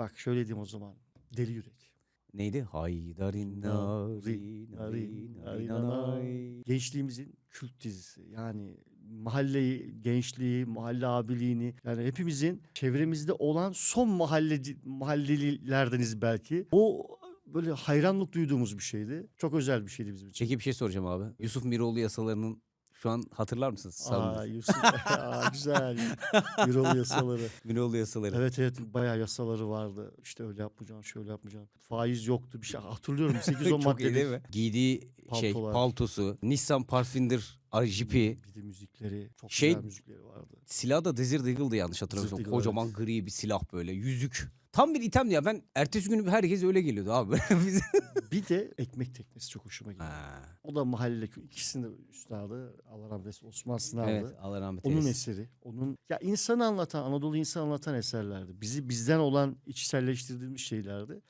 Bak şöyle diyeyim o zaman. Deli yürek. Neydi? Haydarin nari nari nari nanay. Gençliğimizin kült dizisi. Yani mahalleyi, gençliği, mahalle abiliğini yani hepimizin çevremizde olan son mahalleci, mahallelilerdeniz belki. O böyle hayranlık duyduğumuz bir şeydi. Çok özel bir şeydi bizim için. Peki bir şey soracağım abi. Yusuf Miroğlu yasalarının şu an hatırlar mısınız? Sağ Aa, Yusuf. Aa, güzel. Birol yasaları. Miroğlu yasaları. Evet evet bayağı yasaları vardı. İşte öyle yapmayacaksın, şöyle yapmayacaksın. Faiz yoktu bir şey hatırlıyorum. 8-10 Çok iyi değil mi? Giydiği şey Paltolar. paltosu, Nissan Pathfinder jipi, Bir de müzikleri, çok Şey- güzel müzikleri vardı. Silah da Desert Eagle'dı yanlış hatırlamıyorsam. Desert Eagle, Kocaman gri bir silah böyle. Yüzük. Tam bir itemdi ya. Ben ertesi günü herkes öyle geliyordu abi. Biz- Bir de ekmek teknesi çok hoşuma gitti. Ha, O da mahalle ikisinin de üstadı. Allah rahmet eylesin Osman Sınav'dı. evet Allah rahmet Onun eylesin. eseri. Onun ya insanı anlatan, Anadolu insanı anlatan eserlerdi. Bizi bizden olan içselleştirdiğimiz şeylerdi.